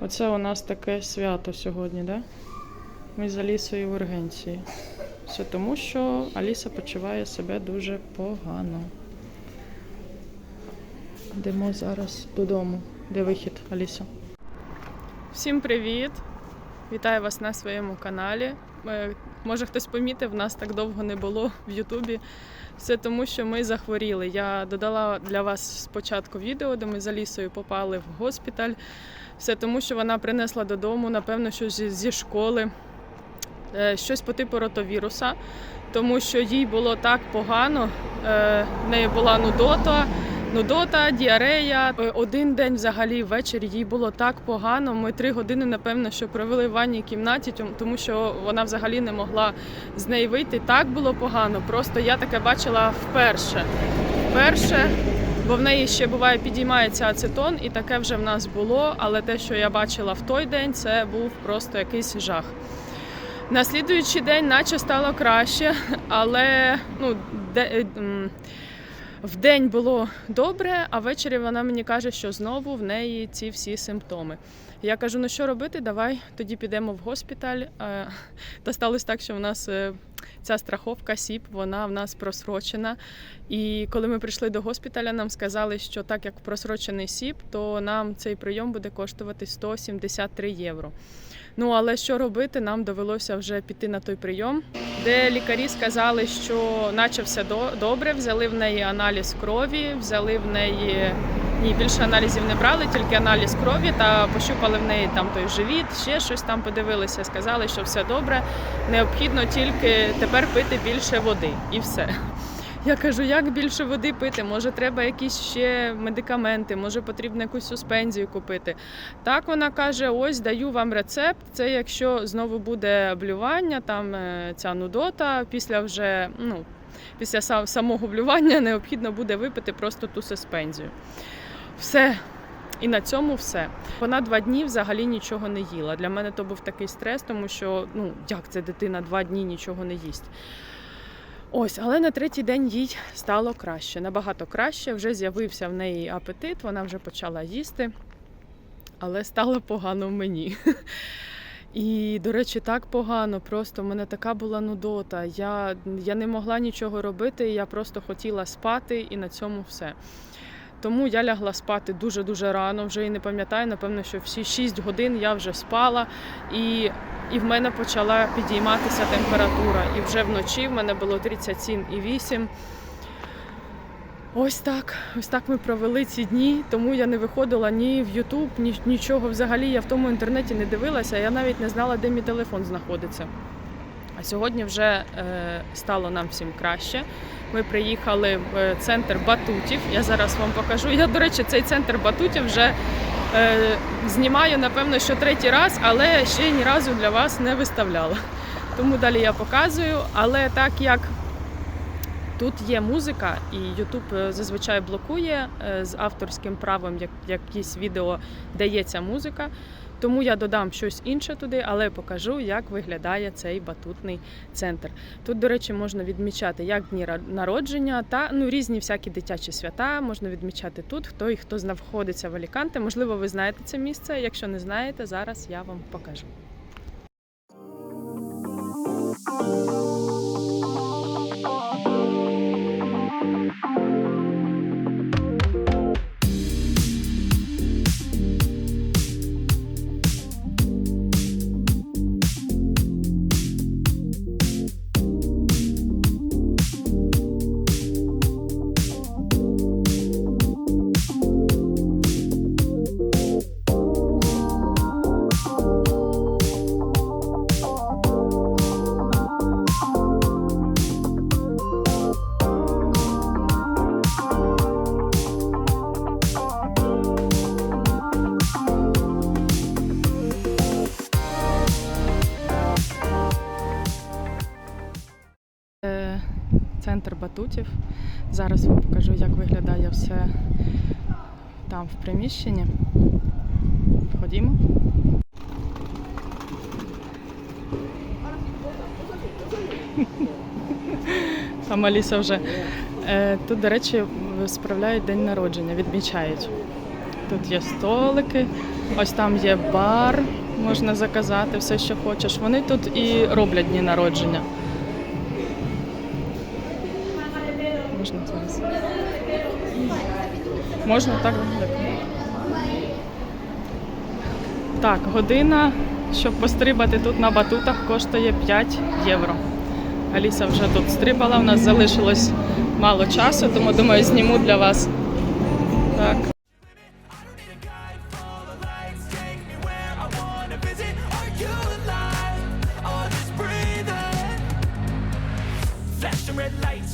Оце у нас таке свято сьогодні, да? Ми з Алісою в ургенції. Все тому, що Аліса почуває себе дуже погано. Йдемо зараз додому. Де вихід, Аліса? Всім привіт! Вітаю вас на своєму каналі. Може хтось помітив, нас так довго не було в Ютубі. Все тому, що ми захворіли. Я додала для вас спочатку відео, де ми з Алісою попали в госпіталь. Все тому, що вона принесла додому, напевно, що зі, зі школи е, щось по типу ротовіруса, тому що їй було так погано. Е, В неї була нудота, нудота, діарея. Е, Один день взагалі ввечері їй було так погано. Ми три години, напевно, що провели в ванній кімнаті, тому що вона взагалі не могла з неї вийти. Так було погано. Просто я таке бачила вперше. Вперше. Бо в неї ще буває підіймається ацетон, і таке вже в нас було. Але те, що я бачила в той день, це був просто якийсь жах. На слідуючий день, наче стало краще, але ну, де, е, м, в день було добре, а ввечері вона мені каже, що знову в неї ці всі симптоми. Я кажу: ну що робити? Давай тоді підемо в госпіталь. Е, Та сталося так, що в нас е, ця страховка СІП, вона в нас просрочена. І коли ми прийшли до госпіталя, нам сказали, що так як просрочений СІП, то нам цей прийом буде коштувати 173 євро. Ну але що робити? Нам довелося вже піти на той прийом, де лікарі сказали, що наче все до- добре. Взяли в неї аналіз крові, взяли в неї ні, більше аналізів не брали, тільки аналіз крові та пощупали в неї там той живіт, ще щось там подивилися. Сказали, що все добре. Необхідно тільки тепер пити більше води і все. Я кажу, як більше води пити? Може, треба якісь ще медикаменти, може потрібно якусь суспензію купити. Так вона каже: ось даю вам рецепт. Це якщо знову буде блювання, там е, ця нудота, після вже ну. Після самого блювання необхідно буде випити просто ту суспензію. Все. І на цьому все. Вона два дні взагалі нічого не їла. Для мене то був такий стрес, тому що ну як це дитина два дні нічого не їсть. Ось, але на третій день їй стало краще, набагато краще. Вже з'явився в неї апетит, вона вже почала їсти, але стало погано мені. І, до речі, так погано. Просто в мене така була нудота. Я, я не могла нічого робити, я просто хотіла спати, і на цьому все. Тому я лягла спати дуже-дуже рано, вже і не пам'ятаю, напевно, що всі 6 годин я вже спала, і, і в мене почала підійматися температура. І вже вночі в мене було 37,8. Ось так, ось так ми провели ці дні, тому я не виходила ні в Ютуб, ні нічого. Взагалі я в тому інтернеті не дивилася, я навіть не знала, де мій телефон знаходиться. А сьогодні вже е, стало нам всім краще. Ми приїхали в центр батутів. Я зараз вам покажу. Я, до речі, цей центр батутів вже е, знімаю, напевно, що третій раз, але ще ні разу для вас не виставляла. Тому далі я показую. Але так як тут є музика, і YouTube е, зазвичай блокує з авторським правом як, якісь відео, де є ця музика. Тому я додам щось інше туди, але покажу, як виглядає цей батутний центр. Тут, до речі, можна відмічати як дні народження та ну різні всякі дитячі свята. Можна відмічати тут. Хто і хто знаходиться в Аліканте. Можливо, ви знаєте це місце. Якщо не знаєте, зараз я вам покажу. Центр батутів. Зараз вам покажу, як виглядає все там в приміщенні. Ходімо. Там Аліса вже. Е, Тут, до речі, справляють день народження, відмічають. Тут є столики, Ось там є бар, можна заказати все, що хочеш. Вони тут і роблять дні народження. Можна зараз. Можна так так. Так, година, щоб пострибати тут на батутах, коштує 5 євро. Аліса вже тут стрибала, у нас залишилось мало часу, тому думаю, зніму для вас. Так.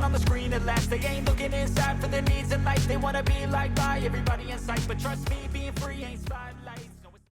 On the screen at last. They ain't looking inside for their needs in life. They wanna be like by everybody in sight. But trust me, being free ain't spotlights.